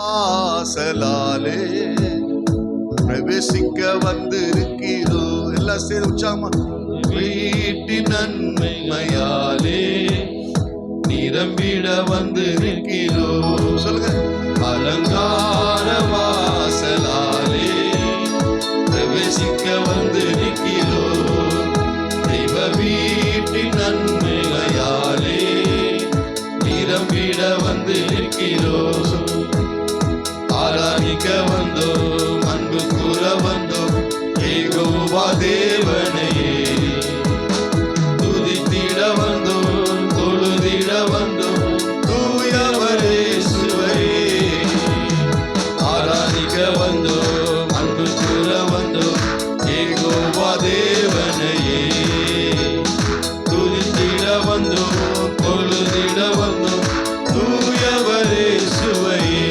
வாசலாலே பிரவேசிக்க வந்திருக்கிறோ. எல்லாம் சேர்ந்து உச்சாமா? வீட்டின் நன்மையாலே நிரம்பிட வந்திருக்கிறோ. சொல்லுங்க. அலங்காரமா ஆராதிக்க வந்தோம் அன்பு கூற வந்தோம் ஏகோவா தேவனையே துதித்திட வந்தோம் தொழுதிட வந்தோம் தூயவரே சுவையே ஆராதிக்க வந்தோம் அன்பு கூற வந்தோம் ஏகோவா தேவனையே. துதித்திட வந்தோம் தொழுதிட வந்தோம் தூயவரே சுவையே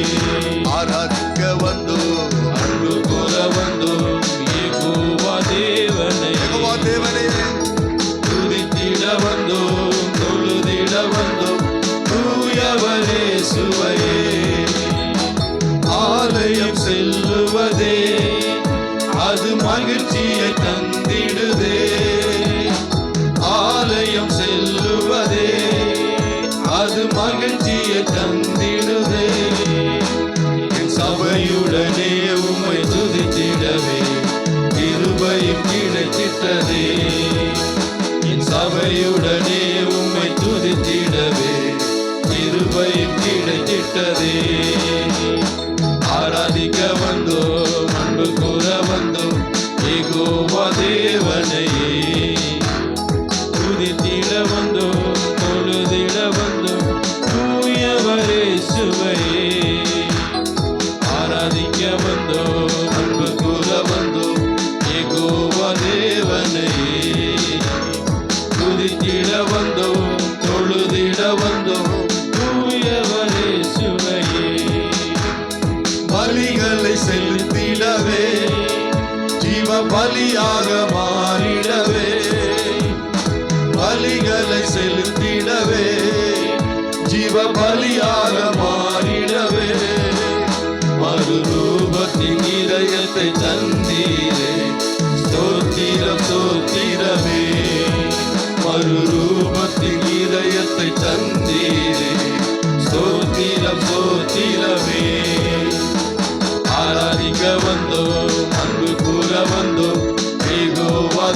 ஆராதி இயேசுவே ஆலயம் செல்லுவதே அது மகிழ்ச்சியை தந்திடுதே. ஆலயம் செல்லுவதே அது மகிழ்ச்சியை தந்திடுதே. என் சபையுடனே உம்மை துதித்திடவே கிருபையும் கிடைத்திட்டதே என் சபையுடனே உம்மை துதித்திடவே விட்டதே ஆராதிக்க வந்தோம் அன்பு கூற வந்தோம் ஏகோவா தேவனையே. துதித்திட வந்தோம் தொழுதிட வந்தோம் தூயவரே சுவையே. ஆராதிக்க வந்தோம் அன்பு கூற வந்தோம் ஏகோவா தேவனையே. துதித்திட வந்தோம் தொழுதிட வந்தோம் பலியாக மாறிடவே. மறுரூபத்தின் இதயத்தை தந்தீரே. சோத்திரம் சோத்திரமே மறுரூபத்தின் இதயத்தை தந்தீரே. சோத்திரம் சோத்திரமே ஆராதிக்க வந்தோம் அன்பு கூற வந்தோம். ஏகோவா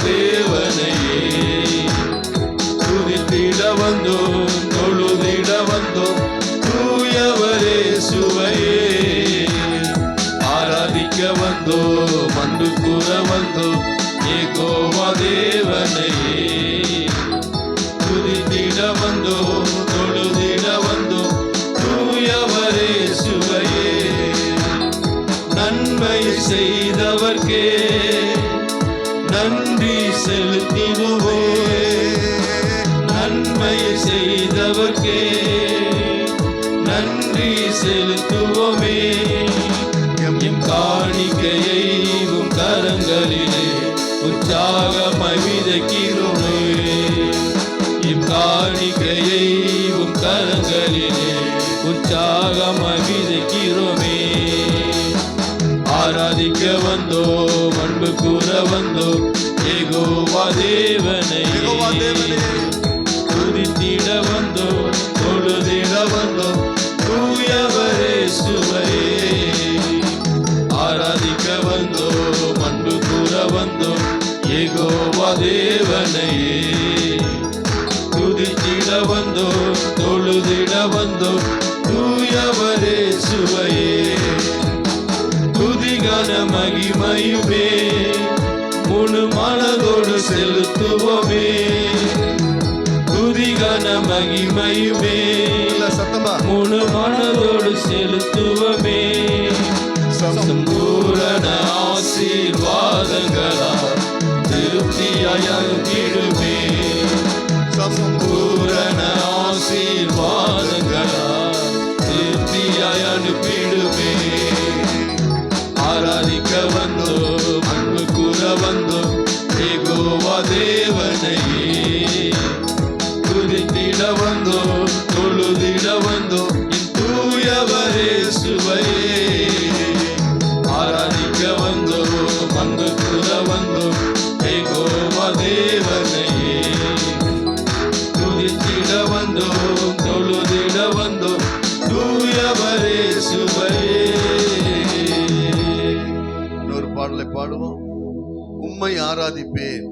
செலுத்திடுவே. நன்மை செய்தவர்க்கே நன்றி செலுத்துவோமே. எம் காணிக்கையை உம் கரங்களிலே உற்சாகமாய் விதைக்கிறோமே இம் காணிக்கையை உம் கரங்களிலே உற்சாகமாய் விதைக்கிறோமே ஆராதிக்க வந்தோ அன்பு கூற வந்தோ தேவனை. யெகோவா தேவனே. துதித்திட வந்தோம் தொழுதிட வந்தோம் தூயவரே சுவையே. ஆராதிக்க வந்தோம் அன்பு கூற வந்தோம் ஏகோவா தேவனையே சம்பூரண ஆசீர்வாதங்களால் திருப்தியாய் அனுப்பிடுமே சம்பூரண ஆசீர்வாதங்களால் திருப்தியாய் அனுப்பிடுமே ஆராதிக்க வந்தோ அன்பு கூற வந்தோ ஏகோவா தேவனையே. உம்மை ஆராதிப்பேன்.